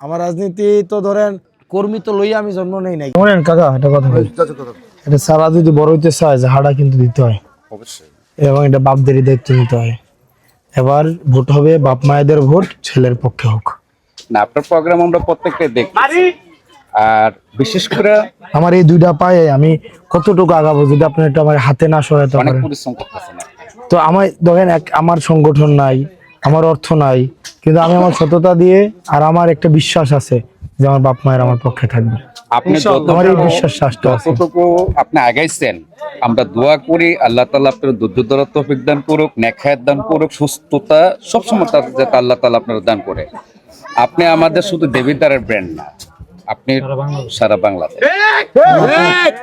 আমার রাজনীতি তো ধরেন কর্মী তো লইয়া আমি জন্ম নেই নাই শোনেন কাকা এটা কথা বলি। এটা সারা যদি বড় হইতে চায় হাড়া কিন্তু দিতে হয়। অবশ্যই। এবং এটা বাপদেরই দায়িত্ব নিতে হয়। এবার ভোট হবে বাপ মায়েদের ভোট ছেলের পক্ষে হোক। না আপনার প্রোগ্রাম আমরা প্রত্যেকটাই দেখি আর বিশেষ করে আমার এই দুইটা পায়ে আমি কতটুকু আগাবো যদি আপনি এটা আমার হাতে না সহায়তা অনেক করেন। তো আমার ধরেন এক আমার সংগঠন নাই আমার অর্থ নাই। কিন্তু আমি আমার সততা দিয়ে আর আমার একটা বিশ্বাস আছে যে আমার বাপ মায়ের আমার পক্ষে থাকবে। আপনি আমার এই বিশ্বাস রাষ্ট্র আছে। আপনি আগাইছেন আমরা দোয়া করি আল্লাহ তালা আপনার তৌফিক দান করুক নেখায়াত দান করুক সুস্থতা সবসময় তার যাতে আল্লাহ তালা আপনার দান করে। আপনি আমাদের শুধু দেবিদ্বারের ব্র্যান্ড না আপনি সারা বাংলাদেশ।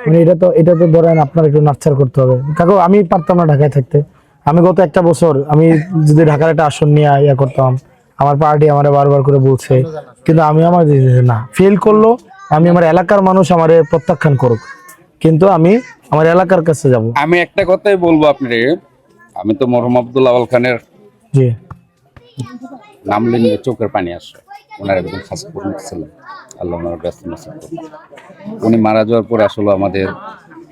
মানে এটা তো এটা তো ধরেন আপনার একটু নার্চার করতে হবে। কাকু আমি পারতাম না ঢাকায় থাকতে। আমি গত একটা বছর আমি যদি ঢাকার একটা আসন নিয়ে ইয়া করতাম আমার পার্টি আমার বারবার করে বলছে কিন্তু আমি আমার না ফেল করল আমি আমার এলাকার মানুষ আমারে প্রত্যাখ্যান করুক কিন্তু আমি আমার এলাকার কাছে যাব। আমি একটা কথাই বলব আপনি আমি তো মরহম আব্দুল আওয়াল খানের জি। নাম নিয়ে চোখের পানি আসে ওনার একজন খাস কর্মী ছিলেন আল্লাহ ওনার ব্যস্ত উনি মারা যাওয়ার পর আসলে আমাদের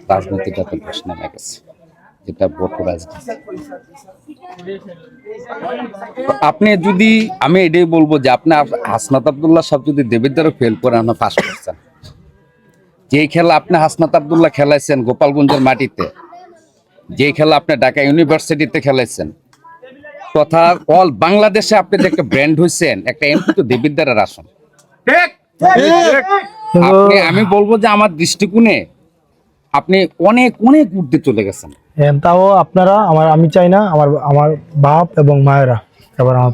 রাজনীতিটা তো ধস নেমে গেছে। যেটা বড় আপনি যদি আমি এটাই বলব যে আপনি হাসনাত আবদুল্লাহ সাহেব যদি দেবের দ্বারা ফেল করে আমরা পাস করছেন। যে খেলা আপনি হাসনাত আবদুল্লাহ খেলাইছেন গোপালগঞ্জের মাটিতে যে খেলা আপনি ঢাকা ইউনিভার্সিটিতে খেলাইছেন তথা অল বাংলাদেশে আপনি যে একটা ব্র্যান্ড হয়েছেন একটা এমপি তো দ্বারা আসন আপনি আমি বলব যে আমার দৃষ্টিকোণে আপনি অনেক অনেক ঊর্ধ্বে চলে গেছেন। তাও আপনারা আমার আমি চাই না আমার আমার বাপ এবং মায়েরা এবার আমার।